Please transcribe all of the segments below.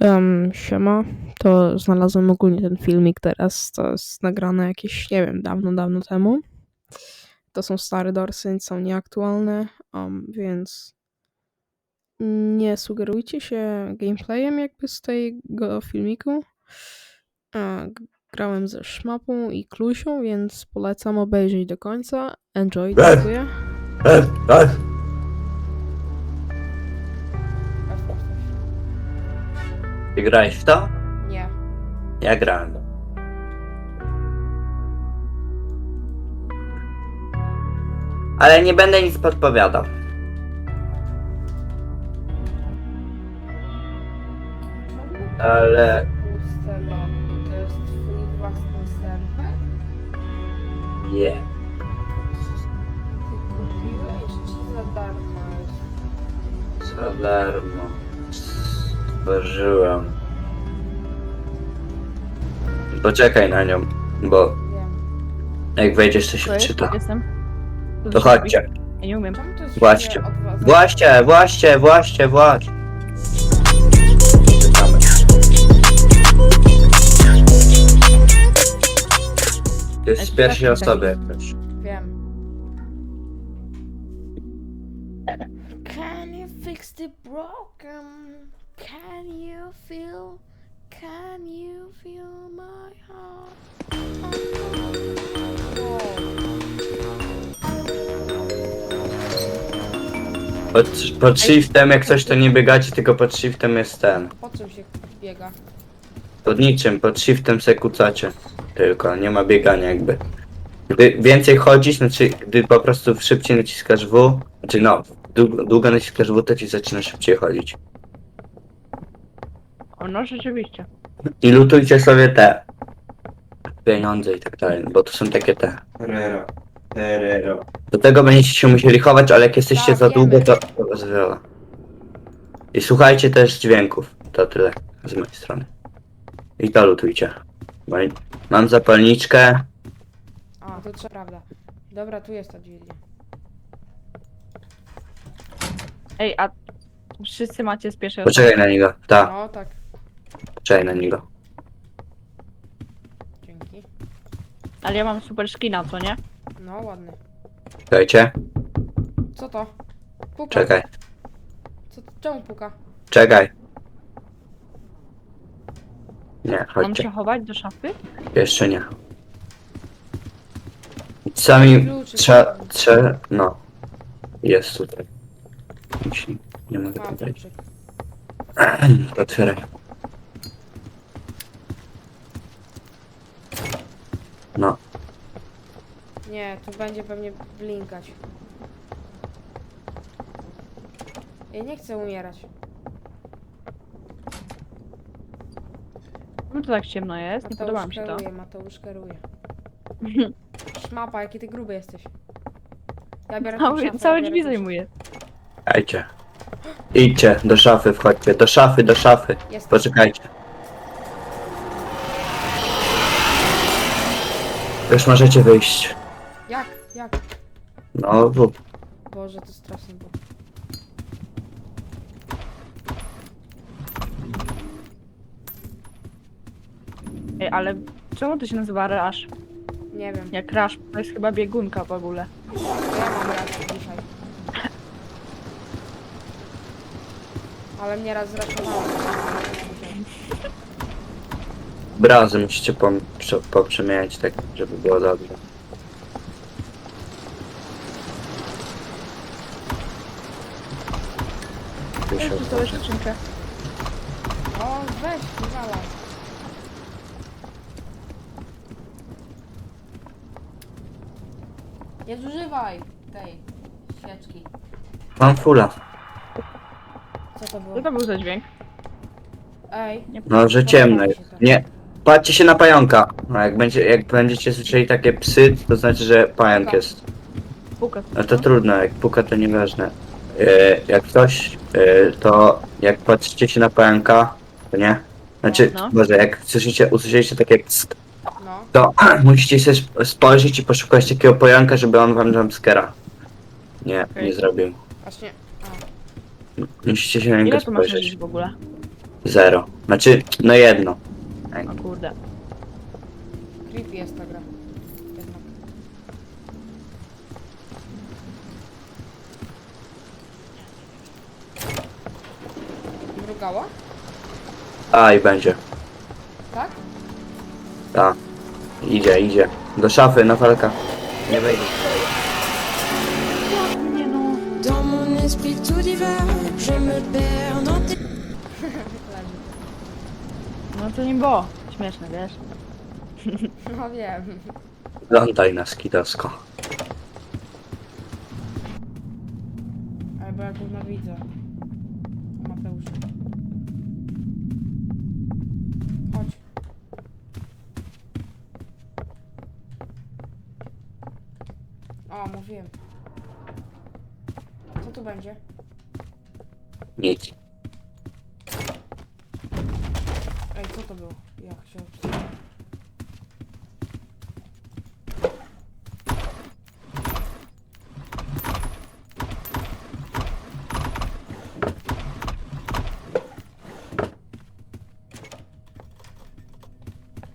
Um, siema, to znalazłem ogólnie ten filmik teraz, to jest nagrane jakieś, nie wiem, dawno, dawno temu. To są stare dorsy, są nieaktualne, um, więc nie sugerujcie się gameplayem jakby z tego filmiku. Grałem ze Szmapą i Klusią, więc polecam obejrzeć do końca. Enjoy, dziękuję. Ty grałeś w to? Nie. Ja grałem. Ale nie będę nic podpowiadał. Ale To jest twój własny serwer? nie. Ty kupiłeś czy za darmo jest? Za darmo. Stworzyłem. Poczekaj na nią, bo Wiem. jak wejdziesz to się. Jestem. Co To się chodźcie. Ja nie umiem. Czemu to jest Właśnie. Właśnie, właśnie, właśnie, właśnie. To jest z pierwszej osoby jakoś. Wiem. Can you fix the broken? Can you feel? Can you feel my heart? Pod, pod shiftem jak coś to nie biegacie, tylko pod shiftem jest ten. Po czym się biega? Pod niczym, pod shiftem se kucacie. Tylko, nie ma biegania jakby. Gdy więcej chodzisz, znaczy gdy po prostu szybciej naciskasz W, znaczy no, długo, długo naciskasz W, to ci zaczyna szybciej chodzić. O no rzeczywiście. I lutujcie sobie te pieniądze i tak dalej, bo to są takie te. Herrero. Herrero. Do tego będziecie się musieli chować, ale jak jesteście Tak, za wiemy. długo, to, to was wyla. I słuchajcie też dźwięków. To tyle z mojej strony. I to lutujcie. Bo Mam zapalniczkę. A, to trzeba prawda. Dobra, tu jest ta dźwignia. Ej, a wszyscy macie z pierwszej Poczekaj na niego. Tak, No, tak. Poczekaj na niego. Dzięki. Ale ja mam super skina, co nie? No, ładny. Czekajcie. Co to? Puka. Czekaj. Co, czemu puka? Czekaj. Nie, Mam chodźcie. się chować do szafy? Jeszcze nie. Sami Kluczyk. trzeba, trzeba, no. Jest tutaj. Musi- Nie mogę wejść. kluczyk. Otwieraj. No, Nie, tu będzie pewnie blinkać. Ja nie chcę umierać. No to tak ciemno jest, nie podoba mi się to. kieruje, Mateusz kieruje. Szmapa, jaki ty gruby jesteś. Ja biorę tą Cały, szafę, całe ja biorę drzwi tą zajmuje. dajcie. Idźcie, do szafy wchodźcie, do szafy, do szafy. Jest. Poczekajcie. Już możecie wyjść. Jak? Jak? No, w. Boże, to strasznie było. Ej, ale czemu to się nazywa Rush? Nie wiem. Jak Rush, to jest chyba biegunka w ogóle. To ja mam raz dzisiaj. Ale mnie raz zraszowało. Brazy musicie pom- prze- poprzemieniać tak, żeby było dobrze. Tu się tu całe skrzynkę. O, weź, wywala. Nie zużywaj tej świeczki. Mam fula. Co to było? Co to był za dźwięk? Ej, Nie No, że ciemno jest. Nie. Patrzcie się na pająka. No, jak, będzie, jak będziecie słyszeli takie psy, to znaczy, że pająk jest. Puka. No to trudno, jak puka to nieważne. E, jak ktoś, e, to jak patrzycie się na pająka, to nie? Znaczy, No. może jak słyszycie, usłyszeliście takie ck, No, to musicie się sp- spojrzeć i poszukać takiego pająka, żeby on wam jumpscare'a. Nie, Okej. nie zrobił. właśnie. Musicie się na niego Ile tu masz spojrzeć. w ogóle? Zero. Znaczy, no jedno. O kurde. Creepy jest ta gra. Jednak. Mrugała? A i będzie. Tak? Tak. Idzie, idzie. Do szafy, na falka. Nie wejdzie. Nie no. Dans mon esprit tout divers, je me perds dans tes No to nie było. Śmieszne, wiesz? No wiem. Oglądaj nas, kidosko. Ale bo ja gówno widzę. O Mateuszu. Chodź. O, mówiłem. Co tu będzie? Nic. Ej, co to było? Jak się...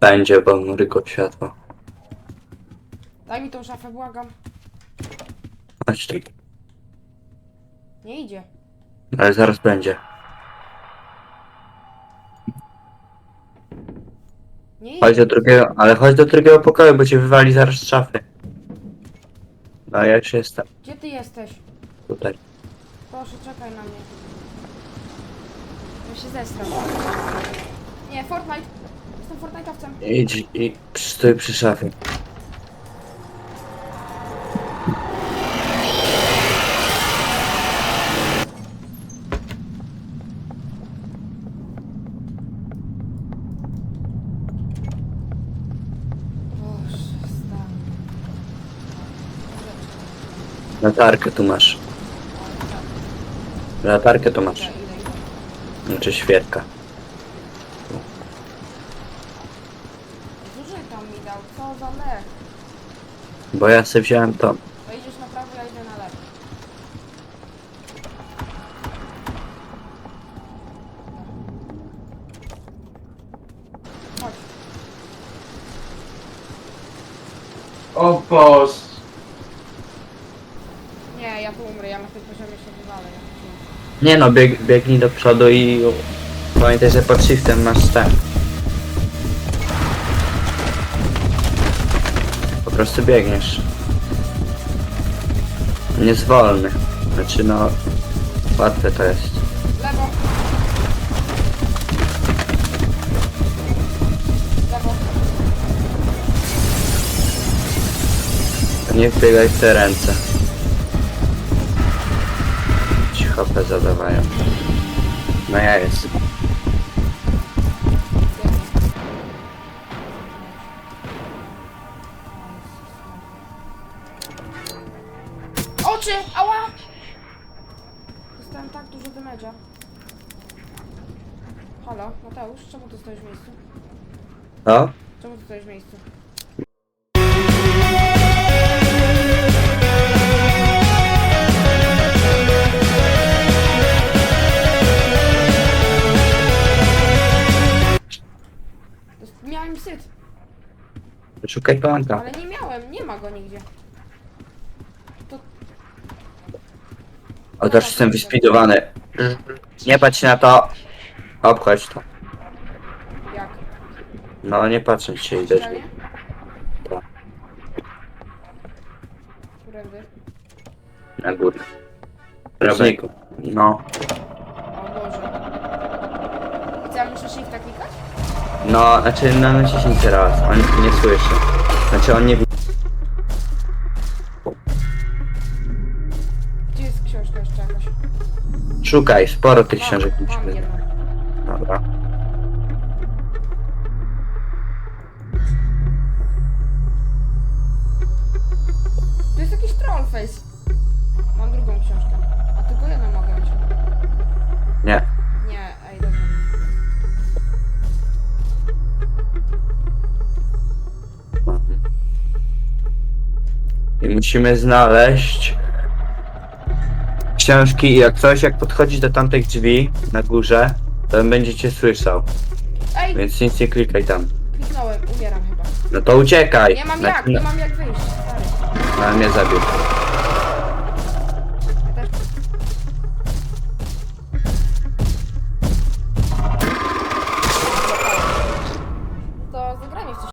Będzie, bo mrygło światło. Daj mi tą szafę, błagam. Chodź tu. Nie idzie. Ale zaraz będzie. Nie Chodź do drugiego, ale chodź do drugiego pokoju, bo cię wywali zaraz z szafy. No ja już jestem Gdzie ty jesteś? tutaj. Proszę, czekaj na mnie. Ja się zestram. Nie, Fortnite. Jestem Fortnite'owcem. Idź i stój przy szafie. Boże, stan. Latarkę tu masz. Latarkę tu masz. Znaczy świerka. Duży tam mi dał. Co za lek? Bo ja sobie wziąłem to. Idziesz na prawo, ja idę na lewo. Chodź. O Boże. Nie, ja tu umrę, ja na tym poziomie się wywalę. Nie no, bieg, biegnij do przodu i pamiętaj, że pod shiftem masz ten. Po prostu biegniesz. Nie jest wolny. Znaczy no, łatwe to jest. Lewo. Lewo. Nie wbiegaj w te ręce. HP zadawają. No ja jest. Oczy! Ała! Dostałem tak dużo damage'a. Halo, Mateusz, czemu tu stoisz w miejscu? No? Czemu tu stoisz w miejscu? Szukaj panka. ale nie miałem, nie ma go nigdzie. To O, też jestem wyspidowany. Nie patrz na to. Obchodź to. jak? No nie patrzę się idę. Realnie? Tak. Którędy? Na górę. Prawniku. No. O Boże. I co, ja muszę shifta klikać? No, znaczy no naciśnij teraz. On nie słyszy. Znaczy on nie widzi. Gdzie jest książka jeszcze jakaś? Szukaj, sporo tych książek musimy. jedną. Dobra. Musimy znaleźć książki i jak coś, jak podchodzisz do tamtych drzwi na górze, to on będzie cię słyszał. Ej, Więc nic nie klikaj tam. kliknąłem, umieram chyba. No to uciekaj! Nie mam Na- jak, na- nie mam jak wyjść, stary. No mnie zabił.